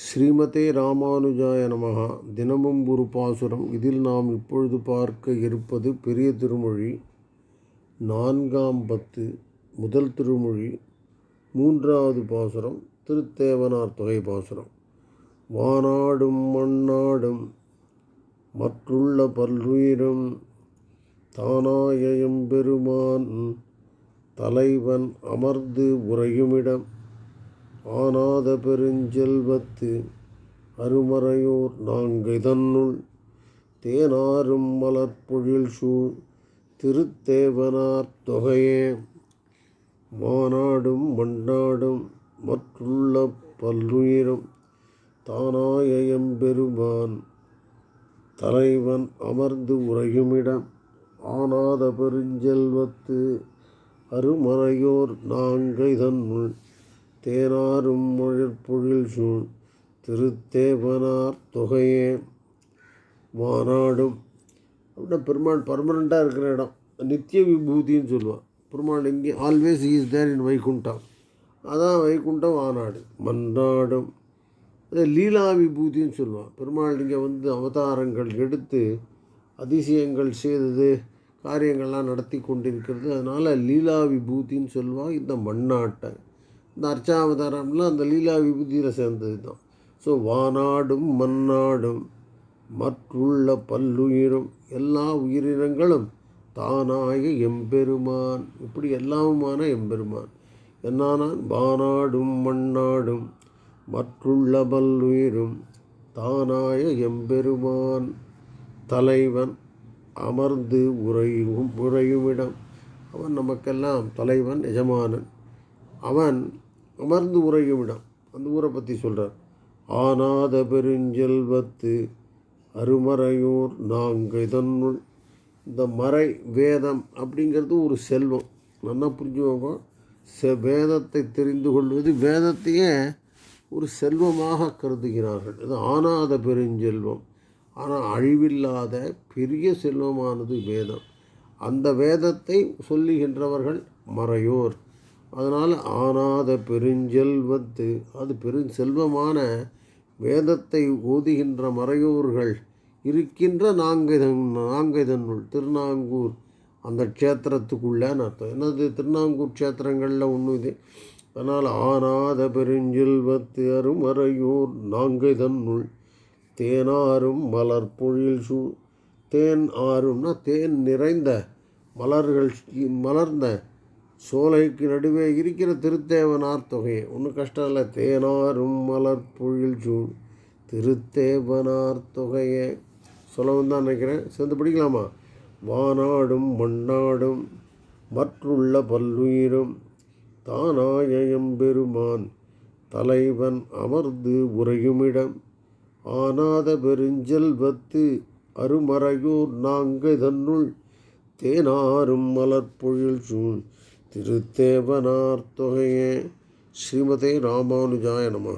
ஸ்ரீமதே ராமானுஜாய நமகா தினமும் ஒரு பாசுரம். இதில் நாம் இப்பொழுது பார்க்க இருப்பது பெரிய திருமொழி நான்காம் பத்து முதல் திருமொழி மூன்றாவது பாசுரம் திருத்தேவனார் தொகை பாசுரம். வானாடும் மண்ணாடும் மற்றுள்ள பல்லுயிரும் தானாயம் பெருமான் தலைவன் அமர்ந்து உறையுமிடம். ஆனாத பெருஞ்செல்வத்து அருமறையோர் நாங்கை தன்னுள் தேனாரும் மலர்பொழில் சூழ் திருத்தேவனார் தொகையே. மாநாடும் மண்ணாடும் மற்றுள்ள பல்லுயிரும் தானாய எம்பெருமான் தலைவன் அமர்ந்து உறையுமிடம். ஆனாத பெருஞ்செல்வத்து அருமறையோர் நாங்கை தன்னுள் தேனாரும் மொழிற்பொழில் சூழ் திருத்தேவனார் தொகையே. மாநாடும் அப்படின்னா பெருமாள் பர்மனண்ட்டாக இருக்கிற இடம். நித்திய விபூதின்னு சொல்லுவாள் பெருமாள் எங்கே always is there in Vaikuntham அதான் வைகுண்டம் மாநாடு. மன்னாடும் அது லீலா விபூதின்னு சொல்லுவான் பெருமாள் இங்கே வந்து அவதாரங்கள் எடுத்து அதிசயங்கள் செய்தது காரியங்கள்லாம் நடத்தி கொண்டிருக்கிறது. அதனால் லீலா விபூதின்னு சொல்லுவாள் இந்த மண்ணாட்டை. இந்த அர்ச்சாவதாரம்லாம் அந்த லீலா விபூதியில் சேர்ந்தது தான் ஸோ வானாடும் மண்ணாடும் மற்றுள்ள பல்லுயிரும் எல்லா உயிரினங்களும் தானாய எம்பெருமான். இப்படி எல்லாமுமான எம்பெருமான். என்னானான் வானாடும் மண்ணாடும் மற்றுள்ள பல்லுயிரும் தானாய எம்பெருமான். தலைவன் அமர்ந்து உறையும் உறையுமிடம். அவன் நமக்கெல்லாம் தலைவன் எஜமானன். அவன் அமர்ந்து உறையுமிடம் அந்த ஊரை பற்றி சொல்கிறார் ஆனாத பெருஞ்செல்வத்து அருமறையூர் நாங்கள் இதனுள் இந்த மறை வேதம் அப்படிங்கிறது ஒரு செல்வம். நல்லா புரிஞ்சுக்கோங்க. செ வேதத்தை தெரிந்து கொள்வது வேதத்தையே ஒரு செல்வமாக கருதுகிறார்கள். இது ஆனாத பெருஞ்செல்வம். ஆனால் அழிவில்லாத பெரிய செல்வமானது வேதம். அந்த வேதத்தை சொல்லுகின்றவர்கள் மறையோர். அதனால் ஆனாத பெருஞ்செல்வத்து அது பெருஞ்செல்வமான வேதத்தை ஓதுகின்ற மறையோர்கள் இருக்கின்ற நாங்கதன் நாங்கதனுள் திருநாங்கூர். அந்த க்ஷேத்திரத்துக்குள்ளேன்னு அர்த்தம். என்னது திருநாங்கூர் க்ஷேத்திரங்களில் ஒன்று இது? அதனால் ஆனாத பெருஞ்செல்வத்து அருமறையோர் நாங்கதனுள் தேனாரும் மலர் பொழில் சூ தேன் ஆறும்னா தேன் நிறைந்த மலர்கள் மலர்ந்த சோலைக்கு நடுவே இருக்கிற திருத்தேவனார் தொகையை. ஒன்றும் கஷ்டம் இல்லை. தேனாரும் மலர் பொழில் சூழ் திருத்தேவனார் தொகையே. சொல்லவும் தான் நினைக்கிறேன். சேர்ந்து படிக்கலாமா? வானாடும் மண்ணாடும் மற்றுள்ள பல்லுயிரும் தானாய எம்பெருமான் தலைவன் அமர்ந்து உறையுமிடம். ஆனாத பெருஞ்செல்வத்து அருமறையூர் நாங்கள் தன்னுள் தேனாரும் மலர்பொழில் சூழ் திருத்தேவனார் தொகையே. ஸ்ரீமதே ராமானுஜாய நம.